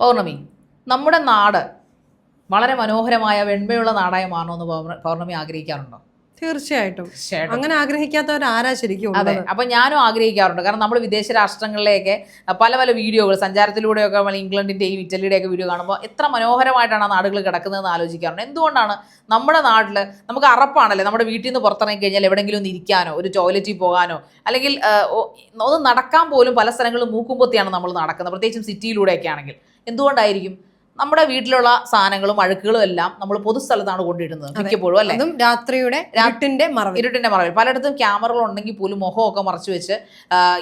പൗർണമി. നമ്മുടെ നാട് വളരെ മനോഹരമായ വെണ്മയുള്ള നാടായി മാറണമെന്ന് എന്ന് പൗർണമി ആഗ്രഹിക്കാറുണ്ടോ? തീർച്ചയായിട്ടും. അങ്ങനെ ആഗ്രഹിക്കാത്തവർ ആരാ ശരിക്കും അതെ? അപ്പൊ ഞാനും ആഗ്രഹിക്കാറുണ്ട്. കാരണം നമ്മൾ വിദേശ രാഷ്ട്രങ്ങളിലേക്ക് പല പല വീഡിയോകൾ സഞ്ചാരത്തിലൂടെയൊക്കെ നമ്മൾ ഇംഗ്ലണ്ടിന്റെയും ഇറ്റലിയുടെയൊക്കെ വീഡിയോ കാണുമ്പോൾ എത്ര മനോഹരമായിട്ടാണ് ആ നാടുകൾ കിടക്കുന്നതെന്ന് ആലോചിക്കാറുണ്ട്. എന്തുകൊണ്ടാണ് നമ്മുടെ നാട്ടിൽ നമുക്ക് അറപ്പാണല്ലേ? നമ്മുടെ വീട്ടിൽ നിന്ന് പുറത്തിറങ്ങി കഴിഞ്ഞാൽ എവിടെയെങ്കിലും ഒന്ന് ഇരിക്കാനോ ഒരു ടോയ്ലറ്റിൽ പോകാനോ അല്ലെങ്കിൽ ഒന്ന് നടക്കാൻ പോലും പല സ്ഥലങ്ങളിലും മൂക്കുമ്പൊത്തിയാണ് നമ്മൾ നടക്കുന്നത്. പ്രത്യേകിച്ചും സിറ്റിയിലൂടെയൊക്കെ ആണെങ്കിൽ. എന്തുകൊണ്ടായിരിക്കും? നമ്മുടെ വീട്ടിലുള്ള സാധനങ്ങളും അഴുക്കുകളും എല്ലാം നമ്മൾ പൊതുസ്ഥലത്താണ് കൊണ്ടിടുന്നത് മിക്കപ്പോഴും അല്ലെ? അതും രാത്രിയുടെ ഇരുട്ടിന്റെ മറവിൽ. ഇരുട്ടിന്റെ മറവിൽ. പലയിടത്തും ക്യാമറകൾ ഉണ്ടെങ്കിൽ പോലും മുഖമൊക്കെ മറച്ചു വെച്ച്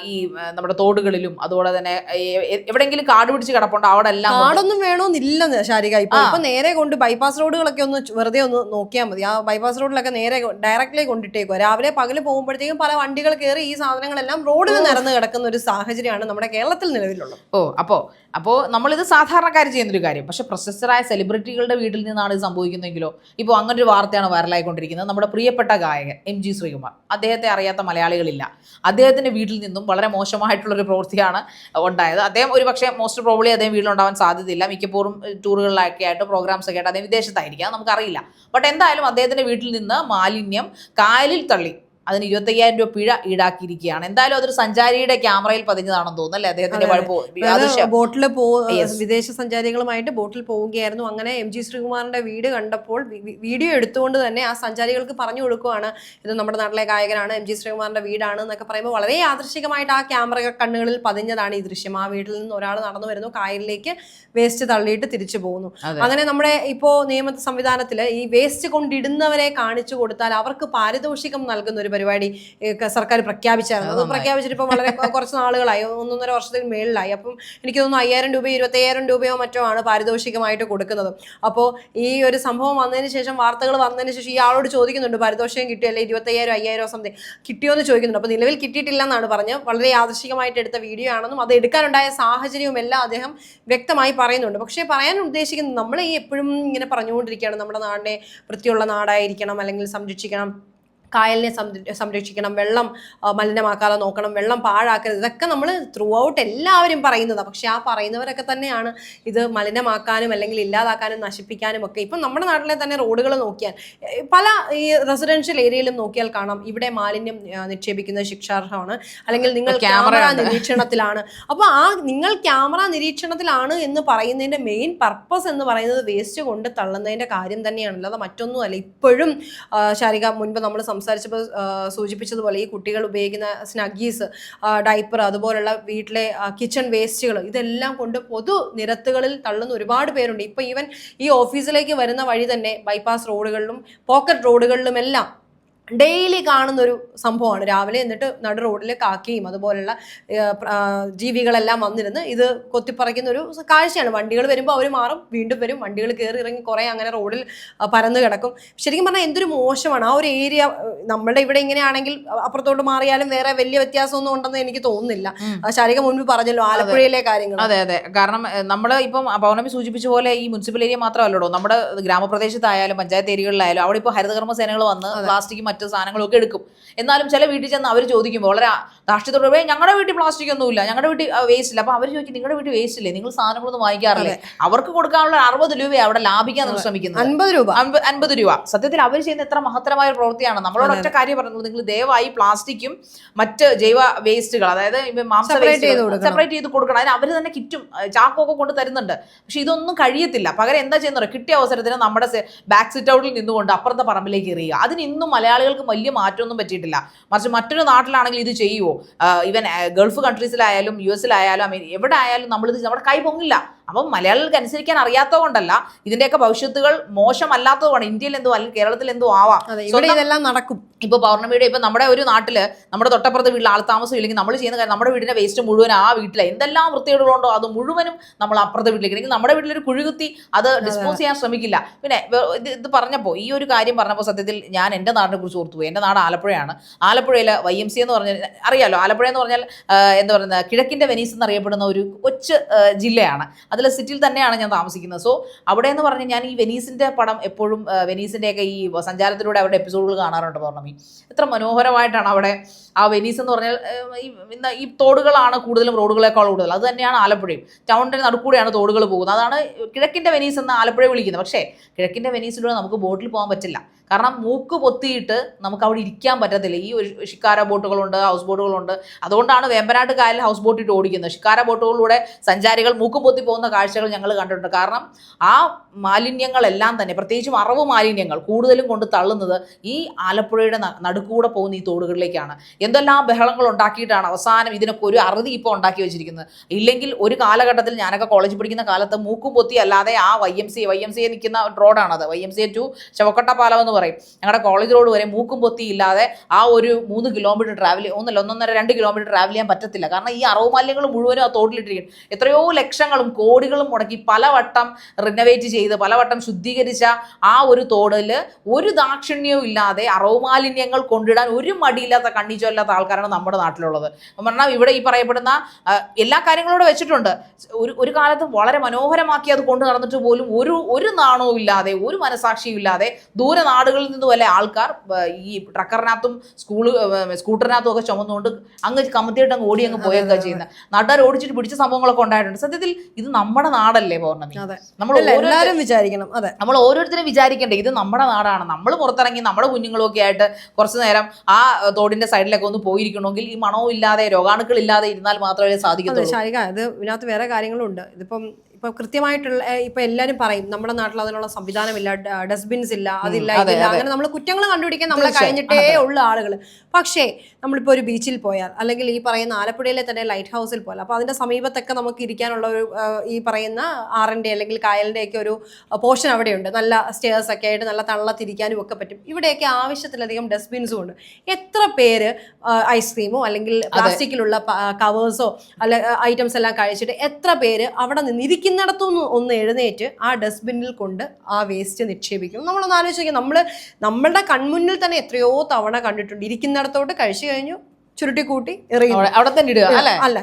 ഈ നമ്മുടെ തോടുകളിലും അതുപോലെ തന്നെ എ- എ- എവിടെയെങ്കിലും കാട് പിടിച്ച് കിടപ്പുണ്ടോ അവിടെ എല്ലാം കാടൊന്നും വേണമെന്നില്ല ശാരിക. ഇപ്പൊ. ഇപ്പൊ നേരെ കൊണ്ട് ബൈപ്പാസ് റോഡുകളൊക്കെ ഒന്ന് വെറുതെ ഒന്ന് നോക്കിയാൽ മതി. ആ ബൈപ്പാസ് റോഡിലൊക്കെ നേരെ ഡയറക്റ്റ്ലി കൊണ്ടിട്ടേക്കുക രാവിലെ പകൽ പോകുമ്പോഴത്തേക്കും പല വണ്ടികൾ കയറി ഈ സാധനങ്ങളെല്ലാം റോഡിൽ നിരന്ന് കിടക്കുന്ന ഒരു സാഹചര്യമാണ് നമ്മുടെ കേരളത്തിൽ നിലവിലുള്ളത്. ഓ അപ്പോ അപ്പോ നമ്മളിത് സാധാരണക്കാർ ചെയ്യുന്നൊരു കാര്യം. പക്ഷെ പ്രശസ്തരായ സെലിബ്രിറ്റികളുടെ വീട്ടിൽ നിന്നാണ് ഇത് സംഭവിക്കുന്നതെങ്കിലോ? ഇപ്പോൾ അങ്ങനെ ഒരു വാർത്തയാണ് വൈറലായിക്കൊണ്ടിരിക്കുന്നത്. നമ്മുടെ പ്രിയപ്പെട്ട ഗായകൻ എം ജി ശ്രീകുമാർ. അദ്ദേഹത്തെ അറിയാത്ത മലയാളികളില്ല. അദ്ദേഹത്തിന്റെ വീട്ടിൽ നിന്നും വളരെ മോശമായിട്ടുള്ളൊരു പ്രവൃത്തിയാണ് ഉണ്ടായത്. അദ്ദേഹം ഒരു പക്ഷേ മോസ്റ്റ് പ്രോബ്ലി അദ്ദേഹം വീട്ടിലുണ്ടാവാൻ സാധ്യതയില്ല. മിക്കപ്പോഴും ടൂറുകളിലൊക്കെ ആയിട്ട് പ്രോഗ്രാംസ് ഒക്കെ ആയിട്ട് അദ്ദേഹം വിദേശത്തായിരിക്കാം. നമുക്കറിയില്ല. ബട്ട് എന്തായാലും അദ്ദേഹത്തിന്റെ വീട്ടിൽ നിന്ന് മാലിന്യം കാലിൽ തള്ളി. അതിന് ഇരുപത്തയ്യായിരം രൂപ പിഴ ഈടാക്കിയിരിക്കുകയാണ്. എന്തായാലും അതൊരു സഞ്ചാരിയുടെ ക്യാമറയിൽ പതിഞ്ഞതാണെന്ന് തോന്നുന്നു അല്ലേ? അദ്ദേഹത്തിന്റെ ബോട്ടിൽ വിദേശ സഞ്ചാരികളുമായിട്ട് ബോട്ടിൽ പോവുകയായിരുന്നു. അങ്ങനെ എം ജി ശ്രീകുമാറിന്റെ വീട് കണ്ടപ്പോൾ വീഡിയോ എടുത്തുകൊണ്ട് തന്നെ ആ സഞ്ചാരികൾക്ക് പറഞ്ഞു കൊടുക്കുവാണ് ഇത് നമ്മുടെ നാട്ടിലെ ഗായകനാണ് എം ജി ശ്രീകുമാറിന്റെ വീടാണ് എന്നൊക്കെ പറയുമ്പോൾ വളരെ യാദൃശികമായിട്ട് ആ ക്യാമറ കണ്ണുകളിൽ പതിഞ്ഞതാണ് ഈ ദൃശ്യം. ആ വീട്ടിൽ നിന്ന് ഒരാൾ നടന്നു വരുന്നു കായലിലേക്ക് വേസ്റ്റ് തള്ളിയിട്ട് തിരിച്ചു പോകുന്നു. അങ്ങനെ നമ്മുടെ ഇപ്പോ നിയമ സംവിധാനത്തിൽ ഈ വേസ്റ്റ് കൊണ്ടിടുന്നവരെ കാണിച്ചു കൊടുത്താൽ അവർക്ക് പാരിതോഷികം നൽകുന്ന ഒരു പരിപാടി സർക്കാർ പ്രഖ്യാപിച്ചായിരുന്നു. അത്. പ്രഖ്യാപിച്ചിട്ട് ഇപ്പോൾ വളരെ കുറച്ച് നാളുകളായി. ഒന്നൊന്നര വർഷത്തിന് മേളിലായി. അപ്പം എനിക്ക് തോന്നുന്നു അയ്യായിരം രൂപയോ ഇരുപത്തയ്യായിരം രൂപയോ മറ്റോ ആണ് പാരിതോഷികമായിട്ട് കൊടുക്കുന്നത്. അപ്പോൾ ഈ ഒരു സംഭവം വന്നതിന് ശേഷം വാർത്തകൾ വന്നതിന് ശേഷം ഈ ആളോട് ചോദിക്കുന്നുണ്ട് പാരിതോഷികം കിട്ടിയോ? അല്ലെങ്കിൽ ഇരുപത്തയ്യായിരം അയ്യായിരം സംതിങ് കിട്ടിയോ എന്ന് ചോദിക്കുന്നുണ്ട്. അപ്പോൾ നിലവിൽ കിട്ടിയിട്ടില്ല എന്നാണ് പറഞ്ഞ് വളരെ യാദൃശികമായിട്ട് എടുത്ത വീഡിയോ ആണെന്നും അത് എടുക്കാനുണ്ടായ സാഹചര്യവും എല്ലാം അദ്ദേഹം വ്യക്തമായി പറയുന്നുണ്ട്. പക്ഷേ പറയാൻ ഉദ്ദേശിക്കുന്നത് നമ്മൾ ഈ എപ്പോഴും ഇങ്ങനെ പറഞ്ഞുകൊണ്ടിരിക്കുകയാണ്. നമ്മുടെ നാടിനെ വൃത്തിയുള്ള നാടായിരിക്കണം അല്ലെങ്കിൽ സംരക്ഷിക്കണം. കായലിനെ സംരക്ഷിക്കണം വെള്ളം മലിനമാക്കാതെ നോക്കണം വെള്ളം പാഴാക്കരുത് ഇതൊക്കെ നമ്മൾ ത്രൂ ഔട്ട് എല്ലാവരും പറയുന്നതാണ് പക്ഷേ ആ പറയുന്നവരൊക്കെ തന്നെയാണ് ഇത് മലിനമാക്കാനും അല്ലെങ്കിൽ ഇല്ലാതാക്കാനും നശിപ്പിക്കാനും ഒക്കെ. ഇപ്പം നമ്മുടെ നാട്ടിലെ തന്നെ റോഡുകൾ നോക്കിയാൽ പല ഈ റെസിഡൻഷ്യൽ ഏരിയയിലും നോക്കിയാൽ കാണാം. ഇവിടെ മാലിന്യം നിക്ഷേപിക്കുന്ന നിക്ഷേപിക്കുന്നത് ശിക്ഷാർഹമാണ്. അല്ലെങ്കിൽ നിങ്ങൾ ക്യാമറ നിരീക്ഷണത്തിലാണ്. അപ്പോൾ ആ നിങ്ങൾ ക്യാമറ നിരീക്ഷണത്തിലാണ് എന്ന് പറയുന്നതിന്റെ മെയിൻ പർപ്പസ് എന്ന് പറയുന്നത് വേസ്റ്റ് കൊണ്ട് തള്ളുന്നതിന്റെ കാര്യം തന്നെയാണ് അത് മറ്റൊന്നുമല്ല. ഇപ്പോഴും ശാരിക മുൻപ് നമ്മൾ സംസാരിച്ചപ്പോൾ സൂചിപ്പിച്ചതുപോലെ ഈ കുട്ടികൾ ഉപയോഗിക്കുന്ന സ്നഗീസ് ഡൈപ്പർ അതുപോലുള്ള വീട്ടിലെ കിച്ചൺ വേസ്റ്റുകൾ ഇതെല്ലാം കൊണ്ട് പൊതു നിരത്തുകളിൽ തള്ളുന്ന ഒരുപാട് പേരുണ്ട്. ഇപ്പം ഈവൻ ഈ ഓഫീസിലേക്ക് വരുന്ന വഴി തന്നെ ബൈപ്പാസ് റോഡുകളിലും പോക്കറ്റ് റോഡുകളിലും എല്ലാം ഡെയിലി കാണുന്ന ഒരു സംഭവമാണ്. രാവിലെ എന്നിട്ട് നടു റോഡിൽ കാക്കയും അതുപോലുള്ള ജീവികളെല്ലാം വന്നിരുന്ന് ഇത് കൊത്തിപ്പറിക്കുന്ന ഒരു കാഴ്ചയാണ്. വണ്ടികൾ വരുമ്പോൾ അവർ മാറും വീണ്ടും വരും. വണ്ടികൾ കയറി ഇറങ്ങി കുറേ അങ്ങനെ റോഡിൽ പരന്നു കിടക്കും. ശരിക്കും പറഞ്ഞാൽ എന്തൊരു മോശമാണ്. ആ ഒരു ഏരിയ നമ്മുടെ ഇവിടെ ഇങ്ങനെയാണെങ്കിൽ അപ്പുറത്തോട്ട് മാറിയാലും വേറെ വലിയ വ്യത്യാസമൊന്നും ഉണ്ടെന്ന് എനിക്ക് തോന്നുന്നില്ല. ശാരിക മുൻപ് പറഞ്ഞല്ലോ ആലപ്പുഴയിലെ കാര്യങ്ങൾ അതെ അതെ. കാരണം നമ്മൾ ഇപ്പം പൗർണമി സൂചിപ്പിച്ച പോലെ ഈ മുനിസിപ്പൽ ഏരിയ മാത്രമല്ലല്ലോ നമ്മുടെ ഗ്രാമപ്രദേശത്തായാലും പഞ്ചായത്ത് ഏരിയകളിലായാലും അവിടെ ഇപ്പോൾ ഹരിതകർമ്മ സേനകൾ വന്ന് പ്ലാസ്റ്റിക് മറ്റു സാധനങ്ങളും ഒക്കെ എടുക്കും. എന്നാലും ചില വീട്ടിൽ ചെന്ന് അവർ ചോദിക്കുമ്പോൾ വളരെ ധാർഷ്ട്യത്തോടെ പോയി ഞങ്ങളുടെ വീട്ടിൽ പ്ലാസ്റ്റിക് ഒന്നുമില്ല ഞങ്ങളുടെ വീട്ടിൽ വേസ്റ്റ് ഇല്ല. അപ്പൊ അവർ ചോദിക്കും നിങ്ങളുടെ വീട്ടിൽ വേസ്റ്റ് ഇല്ലേ? നിങ്ങൾ സാധനങ്ങളൊന്നും വാങ്ങിക്കാറില്ലേ? അവർക്ക് കൊടുക്കാനുള്ള അറുപത് രൂപയാണ് അവിടെ ലാഭിക്കാൻ നമ്മൾ ശ്രമിക്കുന്നത്. അൻപത് രൂപ. അൻപ- അൻപത് രൂപ. സത്യത്തിൽ അവർ ചെയ്യുന്ന എത്ര മഹത്തരമായ ഒരു പ്രവൃത്തിയാണ്. നമ്മളോട് ഒറ്റ കാര്യം പറഞ്ഞത് നിങ്ങൾ ദയവായി പ്ലാസ്റ്റിക്കും മറ്റ് ജൈവ വേസ്റ്റുകൾ അതായത് മാംസ സെപ്പറേറ്റ് ചെയ്ത് കൊടുക്കണം. അതിന് അവർ തന്നെ കിറ്റും ചാക്കൊക്കെ കൊണ്ട് തരുന്നുണ്ട്. പക്ഷെ ഇതൊന്നും കഴിയത്തില്ല. പകരം എന്താ ചെയ്യുന്നത് കിട്ടിയ അവസരത്തിന് നമ്മുടെ ബാക്ക് സിറ്റ് ഔട്ടിൽ നിന്നുകൊണ്ട് അപ്പുറത്തെ പറമ്പിലേക്ക് എറിയുക. അതിന് ഇന്നും മലയാളികൾക്ക് വലിയ മാറ്റമൊന്നും പറ്റിയിട്ടില്ല. മറിച്ച് മറ്റൊരു നാട്ടിലാണെങ്കിൽ ഇത് ചെയ്യുമോ ഈവൻ ഗൾഫ് കൺട്രീസിലായാലും യു എസിലായാലും എവിടെ ആയാലും നമ്മളിത് നമ്മുടെ കൈ പൊങ്ങില്ല. അപ്പം മലയാളികൾക്ക് അനുസരിക്കാൻ അറിയാത്തത് കൊണ്ടല്ല ഇതിന്റെയൊക്കെ ഭവിഷ്യത്തുകൾ മോശമല്ലാത്തതുമാണ്. ഇന്ത്യയിൽ എന്തോ അല്ലെങ്കിൽ കേരളത്തിൽ എന്തോ ആവാം. ഇവിടെ ഇതെല്ലാം നടക്കും. ഇപ്പൊ പൗർണമിയുടെ ഇപ്പൊ നമ്മുടെ ഒരു നാട്ടിൽ നമ്മുടെ തൊട്ടപ്പുറത്ത് വീട്ടിൽ ആൾ താമസം ഇല്ലെങ്കിൽ നമ്മൾ ചെയ്യുന്ന കാര്യം നമ്മുടെ വീടിന്റെ വേസ്റ്റ് മുഴുവൻ ആ വീട്ടിലെ. എന്തെല്ലാം വൃത്തികേടുകളുണ്ടോ അത് മുഴുവനും നമ്മൾ അപ്പുറത്തെ വീട്ടിലേക്ക്. അല്ലെങ്കിൽ നമ്മുടെ വീട്ടിലൊരു കുഴികുത്തി അത് ഡിസ്പോസ് ചെയ്യാൻ ശ്രമിക്കില്ല. പിന്നെ ഇത് ഇത് പറഞ്ഞപ്പോൾ ഈ ഒരു കാര്യം പറഞ്ഞപ്പോൾ സത്യത്തിൽ ഞാൻ എന്റെ നാടിനെ കുറിച്ച് ഓർത്തു പോയി. എന്റെ നാട് ആലപ്പുഴയാണ്. ആലപ്പുഴയിലെ വൈ എം സി എന്ന് പറഞ്ഞാൽ അറിയാലോ? ആലപ്പുഴ എന്ന് പറഞ്ഞാൽ എന്താ പറയുന്നത്? കിഴക്കിന്റെ വെനീസ് എന്നറിയപ്പെടുന്ന ഒരു കൊച്ചു ജില്ലയാണ്. അതിലെ സിറ്റിയിൽ തന്നെയാണ് ഞാൻ താമസിക്കുന്നത്. സോ അവിടെ എന്ന് പറഞ്ഞാൽ ഞാൻ ഈ വെനീസിന്റെ പടം എപ്പോഴും വെനീസിന്റെയൊക്കെ ഈ സഞ്ചാരത്തിലൂടെ അവരുടെ എപ്പിസോഡുകൾ കാണാറുണ്ട് പൗർണമി. എത്ര മനോഹരമായിട്ടാണ് അവിടെ ആ വെനീസ് എന്ന് പറഞ്ഞാൽ ഈ ഈ തോടുകളാണ് കൂടുതലും റോഡുകളേക്കാൾ കൂടുതൽ. അത് തന്നെയാണ് ആലപ്പുഴയും. ടൗണിന്റെ നടുക്കൂടെയാണ് തോടുകൾ പോകുന്നത്. അതാണ് കിഴക്കിന്റെ വെനീസ് എന്ന് ആലപ്പുഴ വിളിക്കുന്നത്. പക്ഷേ കിഴക്കിന്റെ വെനീസിലൂടെ നമുക്ക് ബോട്ടിൽ പോകാൻ പറ്റില്ല. കാരണം മൂക്ക് പൊത്തിയിട്ട് നമുക്ക് അവിടെ ഇരിക്കാൻ പറ്റത്തില്ല. ഈ ഷിക്കാര ബോട്ടുകളുണ്ട് ഹൗസ് ബോട്ടുകളുണ്ട്. അതുകൊണ്ടാണ് വേമ്പനാട്ട് കായലിൽ ഹൗസ് ബോട്ട് ഇട്ട് ഓടിക്കുന്നത്. ഷിക്കാര ബോട്ടുകളിലൂടെ സഞ്ചാരികൾ മൂക്ക് പൊത്തി പോകുന്ന കാഴ്ചകൾ ഞങ്ങൾ കണ്ടിട്ടുണ്ട്. കാരണം ആ മാലിന്യങ്ങളെല്ലാം തന്നെ പ്രത്യേകിച്ചും അറവ് മാലിന്യങ്ങൾ കൂടുതലും കൊണ്ട് തള്ളുന്നത് ഈ ആലപ്പുഴയുടെ നടുക്കൂടെ പോകുന്ന ഈ തോടുകളിലേക്കാണ്. എന്തെല്ലാം ബഹളങ്ങൾ ഉണ്ടാക്കിയിട്ടാണ് അവസാനം ഇതിനൊക്കെ ഒരു അറുതി ഇപ്പോൾ ഉണ്ടാക്കി വെച്ചിരിക്കുന്നത്. ഇല്ലെങ്കിൽ ഒരു കാലഘട്ടത്തിൽ ഞാനൊക്കെ കോളേജിൽ പഠിക്കുന്ന കാലത്ത് മൂക്കും പൊത്തി അല്ലാതെ ആ Y M C Y M C നിൽക്കുന്ന റോഡാണത് വൈ എം സി ടു ചവക്കട്ട പാലം എന്ന് പറയും. ഞങ്ങളുടെ കോളേജ് റോഡ് വരെ മൂക്കും പൊത്തി ഇല്ലാതെ ആ ഒരു മൂന്ന് കിലോമീറ്റർ ട്രാവൽ ഒന്നല്ല ഒന്നൊന്നര രണ്ട് കിലോമീറ്റർ ട്രാവൽ ചെയ്യാൻ പറ്റത്തില്ല. കാരണം ഈ അറവ് മാലിന്യങ്ങൾ മുഴുവനും ആ തോട്ടിലിട്ടിരിക്കും എത്രയോ ലക്ഷങ്ങളും കോടികളും മുടക്കി പലവട്ടം റിനോവേറ്റ് ചെയ്ത് പലവട്ടം ശുദ്ധീകരിച്ച ആ ഒരു തോടിൽ ഒരു ദാക്ഷിണ്യവും ഇല്ലാതെ അറവ് മാലിന്യങ്ങൾ കൊണ്ടിടാൻ ഒരു മടിയില്ലാത്ത കണ്ണിച്ചൊല്ലാത്ത ആൾക്കാരാണ് നമ്മുടെ നാട്ടിലുള്ളത്. പറഞ്ഞാൽ ഇവിടെ ഈ പറയപ്പെടുന്ന എല്ലാ കാര്യങ്ങളോട് വെച്ചിട്ടുണ്ട്. ഒരു ഒരു കാലത്ത് വളരെ മനോഹരമാക്കി അത് കൊണ്ടു നടന്നിട്ട് പോലും ഒരു ഒരു നാണവും ഇല്ലാതെ ഒരു മനസാക്ഷിയും ഇല്ലാതെ ദൂരെ നാടുകളിൽ നിന്നും വല്ല ആൾക്കാർ ഈ ട്രക്കറിനകത്തും സ്കൂൾ സ്കൂട്ടറിനകത്തും ഒക്കെ ചുമന്നുകൊണ്ട് അങ്ങ് കമത്തിയിട്ട് അങ്ങ് ഓടി അങ്ങ് പോയൊക്കെ ചെയ്യുന്ന. നാട്ടുകാർ ഓടിച്ചിട്ട് പിടിച്ച സംഭവങ്ങളൊക്കെ ഉണ്ടായിട്ടുണ്ട്. സത്യത്തിൽ ഇത് നമ്മുടെ നാടല്ലേ പൗർണമി? നമ്മൾ എല്ലാവരും വിചാരിക്കണം. അതെ. നമ്മൾ ഓരോരുത്തരും വിചാരിക്കേണ്ടേ ഇത് നമ്മുടെ നാടാണ്. നമ്മൾ പുറത്തിറങ്ങി നമ്മുടെ കുഞ്ഞുങ്ങളൊക്കെ ആയിട്ട് കുറച്ച് നേരം ആ തോടിന്റെ സൈഡിലൊക്കെ ഒന്ന് പോയിരിക്കണമെങ്കിൽ ഈ മണവും ഇല്ലാതെ രോഗാണുക്കൾ ഇല്ലാതെ ഇരുന്നാൽ മാത്രമേ സാധിക്കുന്നുള്ളൂ സാധിക്കത്തുള്ളൂ ശാരിക. ഇത് ഇതിനകത്ത് വേറെ കാര്യങ്ങളുണ്ട്. ഇതിപ്പം ഇപ്പൊ കൃത്യമായിട്ടുള്ള ഇപ്പൊ എല്ലാരും പറയും നമ്മുടെ നാട്ടിൽ അതിനുള്ള സംവിധാനമില്ല ഡസ്റ്റ്ബിൻസ് ഇല്ല അതില്ല അതെ, ഇതില്ല അങ്ങനെ നമ്മൾ കുറ്റങ്ങൾ കണ്ടുപിടിക്കാൻ നമ്മളെ. കഴിഞ്ഞിട്ടേ ഉള്ള ആളുകൾ പക്ഷേ നമ്മളിപ്പോൾ ഒരു ബീച്ചിൽ പോയാൽ അല്ലെങ്കിൽ ഈ പറയുന്ന ആലപ്പുഴയിലെ തന്നെ ലൈറ്റ് ഹൗസിൽ പോയാൽ അപ്പോൾ അതിന്റെ സമീപത്തൊക്കെ നമുക്ക് ഇരിക്കാനുള്ള ഒരു ഈ പറയുന്ന ആറിന്റെ അല്ലെങ്കിൽ കായലിന്റെ ഒക്കെ ഒരു പോർഷൻ അവിടെയുണ്ട്. നല്ല സ്റ്റേഴ്സ് ഒക്കെ ആയിട്ട് നല്ല തള്ളത്തിരിക്കാനും ഒക്കെ പറ്റും. ഇവിടെയൊക്കെ ആവശ്യത്തിലധികം ഡസ്റ്റ്ബിൻസും ഉണ്ട്. എത്ര പേര് ഐസ്ക്രീമോ അല്ലെങ്കിൽ പ്ലാസ്റ്റിക്കിലുള്ള കവേഴ്സോ അല്ല ഐറ്റംസ് എല്ലാം കഴിച്ചിട്ട് എത്ര പേര് അവിടെ നിന്ന് ഇരിക്കുന്നിടത്തുനിന്ന് ഒന്ന് എഴുന്നേറ്റ് ആ ഡസ്റ്റ്ബിന്നിൽ കൊണ്ട് ആ വേസ്റ്റ് നിക്ഷേപിക്കും നമ്മളൊന്ന് ആലോചിച്ച് നോക്കിയാൽ നമ്മൾ നമ്മളുടെ കൺമുന്നിൽ തന്നെ എത്രയോ തവണ കണ്ടിട്ടുണ്ട്. ഇരിക്കുന്നിടത്തോട്ട് കഴിച്ചു കഴിഞ്ഞു ചുരുട്ടി കൂട്ടി എറിയും അവിടെ- തന്നെ ഇടുക അല്ലെ? അല്ല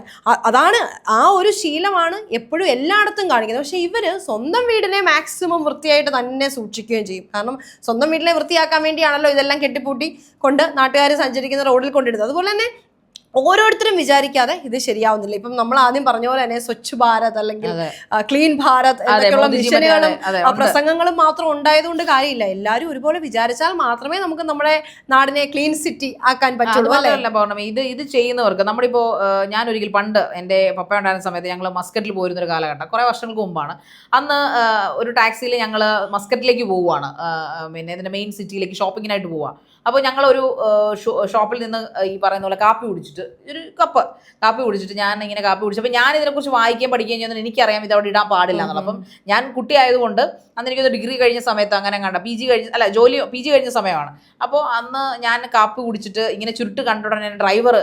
അതാണ് ആ ഒരു ശീലമാണ് എപ്പോഴും എല്ലായിടത്തും കാണിക്കുന്നത്. പക്ഷെ ഇവർ സ്വന്തം വീടിനെ മാക്സിമം വൃത്തിയായിട്ട് തന്നെ സൂക്ഷിക്കുകയും ചെയ്യും. കാരണം സ്വന്തം വീട്ടിലെ വൃത്തിയാക്കാൻ വേണ്ടിയാണല്ലോ ഇതെല്ലാം കെട്ടിപ്പൂട്ടി കൊണ്ട് നാട്ടുകാർ സഞ്ചരിക്കുന്ന റോഡിൽ കൊണ്ടിടുന്നത്. അതുപോലെ തന്നെ ഓരോരുത്തരും വിചാരിക്കാതെ ഇത് ശരിയാവുന്നില്ല. ഇപ്പം നമ്മൾ ആദ്യം പറഞ്ഞ പോലെ തന്നെ സ്വച്ഛ് ഭാരത് അല്ലെങ്കിൽ ക്ലീൻ ഭാരത് എന്നൊക്കെയുള്ള മിഷനുകളും. പ്രസംഗങ്ങളും മാത്രം ഉണ്ടായതുകൊണ്ട് കാര്യമില്ല. എല്ലാവരും ഒരുപോലെ വിചാരിച്ചാൽ മാത്രമേ നമുക്ക് നമ്മുടെ നാടിനെ ക്ലീൻ സിറ്റി ആക്കാൻ പറ്റുള്ളൂ അല്ലേ? പൗർണമി ഇത് ഇത് ചെയ്യുന്നവർക്ക് നമ്മളിപ്പോ ഞാൻ ഒരിക്കൽ പണ്ട് എന്റെ പപ്പ ഉണ്ടായിരുന്ന സമയത്ത് ഞങ്ങൾ മസ്കറ്റിൽ പോയിരുന്ന ഒരു കാലഘട്ടം കുറെ വർഷങ്ങൾക്ക് മുമ്പാണ്. അന്ന് ഒരു ടാക്സിയിൽ ഞങ്ങൾ മസ്കറ്റിലേക്ക് പോവുകയാണ് പിന്നെ ഇതിന്റെ മെയിൻ സിറ്റിയിലേക്ക് ഷോപ്പിങ്ങിനായിട്ട് പോവുക അപ്പോൾ ഞങ്ങളൊരു ഒരു ഷോപ്പിൽ നിന്ന് ഈ പറയുന്ന പോലെ കാപ്പി കുടിച്ചിട്ട് ഒരു കപ്പ് കാപ്പി കുടിച്ചിട്ട് ഞാൻ ഇങ്ങനെ കാപ്പി കുടിച്ചപ്പോൾ ഞാൻ ഇതിനെക്കുറിച്ച് വായിക്കുകയും പഠിക്കുകയും ചെയ്യുന്നത് എനിക്കറിയാം ഇതവിടെ അവിടെ ഇടാൻ പാടില്ല എന്നുള്ളത്. അപ്പം ഞാൻ കുട്ടിയായതുകൊണ്ട് അന്ന് എനിക്കൊരു ഡിഗ്രി കഴിഞ്ഞ സമയത്ത് അങ്ങനെ കണ്ട പി ജി കഴിഞ്ഞ അല്ല ജോലി പി ജി കഴിഞ്ഞ സമയമാണ്. അപ്പോൾ അന്ന് ഞാൻ കാപ്പി കുടിച്ചിട്ട് ഇങ്ങനെ ചുരുട്ട് കണ്ടുടനെ ഡ്രൈവർ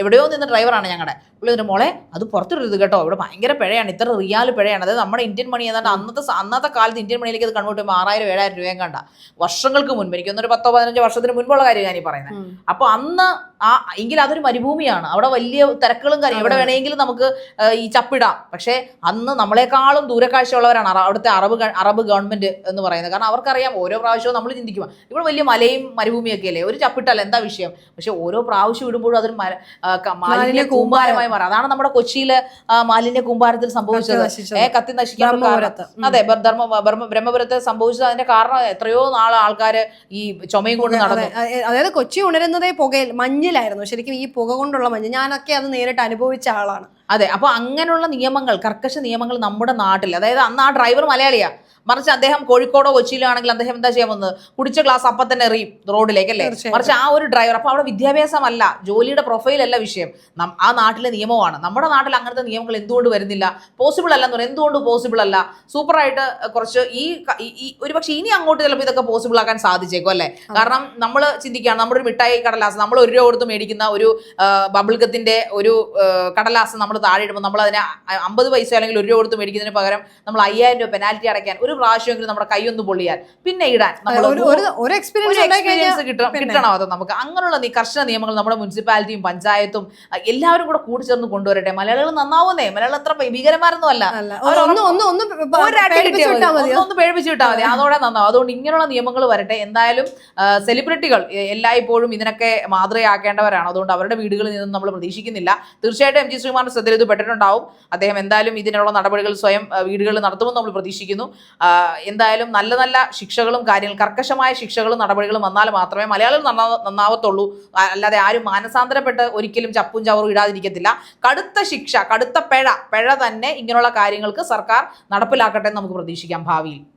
എവിടെയോ നിന്ന് ഡ്രൈവറാണ് ഞങ്ങളുടെ പുള്ളി എന്നിട്ട് മോളെ അത് പുറത്തിടരുത് കേട്ടോ. ഇവിടെ ഭയങ്കര പിഴയാണ്. ഇത്ര റിയാൽ പിഴയാണ്. അതായത് നമ്മുടെ ഇന്ത്യൻ മണി ഏതാണ്ട് അന്നത്തെ അന്നത്തെ കാലത്ത് ഇന്ത്യൻ മണിയിലേക്ക് അത് കൺവേർട്ട് ചെയ്യുമ്പോൾ ആറായിരം ഏഴായിരം രൂപയും കണ്ട. വർഷങ്ങൾക്ക് മുൻപ് എനിക്കൊന്നൊരു പത്തോ പതിനഞ്ചോ വർഷത്തിന് മുൻപുള്ള കാര്യം ഞാൻ ഈ പറയുന്നത് അപ്പൊ അന്ന് ആ എങ്കിൽ അതൊരു മരുഭൂമിയാണ്. അവിടെ വലിയ തിരക്കുകളും കാര്യം എവിടെ വേണമെങ്കിലും നമുക്ക് ഈ ചപ്പിടാം. പക്ഷേ അന്ന് നമ്മളെക്കാളും ദൂരക്കാഴ്ചയുള്ളവരാണ് ഉള്ളവരാണ് അവിടുത്തെ അറബ് അറബ് ഗവൺമെന്റ് എന്ന് പറയുന്നത്. കാരണം അവർക്കറിയാം ഓരോ പ്രാവശ്യവും നമ്മൾ ചിന്തിക്കുക ഇവിടെ വലിയ മലയും മരുഭൂമിയൊക്കെ അല്ലേ ഒരു ചപ്പിട്ടല്ല എന്താ വിഷയം? പക്ഷെ ഓരോ പ്രാവശ്യം ഇടുമ്പോഴും അതൊരു മാലിന്യ കൂമ്പാരമായി മാറും. അതാണ് നമ്മുടെ കൊച്ചിയിലെ മാലിന്യ കൂമ്പാരത്തിൽ സംഭവിച്ചത്. കത്തി നശിച്ചത്. ഏ കത്തി നശിക്കാൻ. അതെ ധർമ്മ ബ്രഹ്മ ബ്രഹ്മപുരത്ത് സംഭവിച്ചത്. അതിന്റെ കാരണം എത്രയോ നാളെ ആൾക്കാര് ഈ ചുമയും കൊണ്ട് നടന്നു. അതായത് കൊച്ചി ഉണരുന്നതേ പുകയിൽ മഞ്ഞിലായിരുന്നു ശരിക്കും ഈ പുക കൊണ്ടുള്ള മഞ്ഞ് ഞാനൊക്കെ അത് നേരിട്ട് അനുഭവിച്ച ആളാണ്. അതെ അപ്പോൾ അങ്ങനെയുള്ള നിയമങ്ങൾ കർക്കശ നിയമങ്ങൾ നമ്മുടെ നാട്ടിൽ അതായത് അന്ന് ആ ഡ്രൈവർ മലയാളിയാ. മറിച്ച് അദ്ദേഹം കോഴിക്കോടോ കൊച്ചിയിലോ ആണെങ്കിൽ അദ്ദേഹം എന്താ ചെയ്യാൻ വന്നത് കുടിച്ച ക്ലാസ് അപ്പം തന്നെ എറിയും റോഡിലേക്ക് അല്ലേ മറിച്ച് ആ ഒരു ഡ്രൈവർ അപ്പൊ അവിടെ വിദ്യാഭ്യാസമല്ല ജോലിയുടെ പ്രൊഫൈൽ അല്ല വിഷയം. ആ നാട്ടിലെ നിയമമാണ്. നമ്മുടെ നാട്ടിൽ അങ്ങനത്തെ നിയമങ്ങൾ എന്തുകൊണ്ട് വരുന്നില്ല? പോസിബിൾ അല്ല എന്ന് പറയുന്നത് എന്തുകൊണ്ട് പോസിബിൾ അല്ല? സൂപ്പറായിട്ട് കുറച്ച് ഈ ക- ഈ- ഈ ഒരു പക്ഷേ ഇനി അങ്ങോട്ട് ചിലപ്പോൾ ഇതൊക്കെ പോസിബിൾ ആക്കാൻ സാധിച്ചേക്കും അല്ലേ? കാരണം നമ്മൾ ചിന്തിക്കുകയാണ് നമ്മുടെ ഒരു മിഠായി കടലാസ് നമ്മൾ ഒരു രൂപ കൊടുത്ത് മേടിക്കുന്ന ഒരു ബബിൾഗത്തിന്റെ ഒരു കടലാസ് നമ്മൾ നമ്മൾ താഴെ ഇടുമ്പോൾ നമ്മൾ അതിനെ അമ്പത് പൈസ അല്ലെങ്കിൽ ഒരു രൂപ കൊടുത്ത് മേടിക്കുന്നതിന് പകരം നമ്മൾ അയ്യായിരം രൂപ പെനാൽറ്റി അടയ്ക്കാൻ ഒരു പ്രാവശ്യമെങ്കിലും നമ്മുടെ കൈ ഒന്ന് പൊള്ളിയാൽ പിന്നെ ഇടാൻ നമ്മൾ ഒരു എക്സ്പീരിയൻസ് കിട്ടണം. കിട്ടണം അത് നമുക്ക്. അങ്ങനെയുള്ള കർശന നിയമങ്ങൾ നമ്മുടെ മുനിസിപ്പാലിറ്റിയും പഞ്ചായത്തും എല്ലാവരും കൂടെ കൂടി ചേർന്ന് കൊണ്ടുവരട്ടെ. മലയാളികൾ നന്നാവുന്നേ. മലയാളം അത്ര ഭീകരമാരൊന്നും അല്ല ഒന്ന് പേടിപ്പിച്ചു വിട്ടാൽ മതി. മതി ഒന്ന് ഒന്ന് പേടിപ്പിച്ച് വിട്ടാൽ മതി. അതോടെ നന്നാവും. അതുകൊണ്ട് ഇങ്ങനെയുള്ള നിയമങ്ങൾ വരട്ടെ. എന്തായാലും സെലിബ്രിറ്റികൾ എല്ലായ്പ്പോഴും ഇതിനൊക്കെ മാതൃകയാക്കേണ്ടവരാണ്. അതുകൊണ്ട് അവരുടെ വീടുകളിൽ നിന്നും നമ്മൾ പ്രതീക്ഷിക്കുന്നില്ല. തീർച്ചയായിട്ടും എം ജി ശ്രീകുമാറിന്റെ ശ്രദ്ധയിൽ ഇത് പെട്ടിട്ടുണ്ടാവും. അദ്ദേഹം എന്തായാലും ഇതിനുള്ള നടപടികൾ സ്വയം വീടുകളിൽ നടത്തുമെന്ന് നമ്മൾ പ്രതീക്ഷിക്കുന്നു. എന്തായാലും നല്ല നല്ല ശിക്ഷകളും കാര്യങ്ങൾ കർക്കശമായ ശിക്ഷകളും നടപടികളും വന്നാൽ മാത്രമേ മലയാളികൾ നന്നാ- നന്നാവത്തുള്ളൂ. അല്ലാതെ ആരും മാനസാന്തരപ്പെട്ട് ഒരിക്കലും ചപ്പും ചവറും ഇടാതിരിക്കത്തില്ല. കടുത്ത ശിക്ഷ കടുത്ത പിഴ പിഴ തന്നെ ഇങ്ങനെയുള്ള കാര്യങ്ങൾക്ക് സർക്കാർ നടപ്പിലാക്കട്ടെ എന്ന് നമുക്ക് പ്രതീക്ഷിക്കാം ഭാവിയിൽ.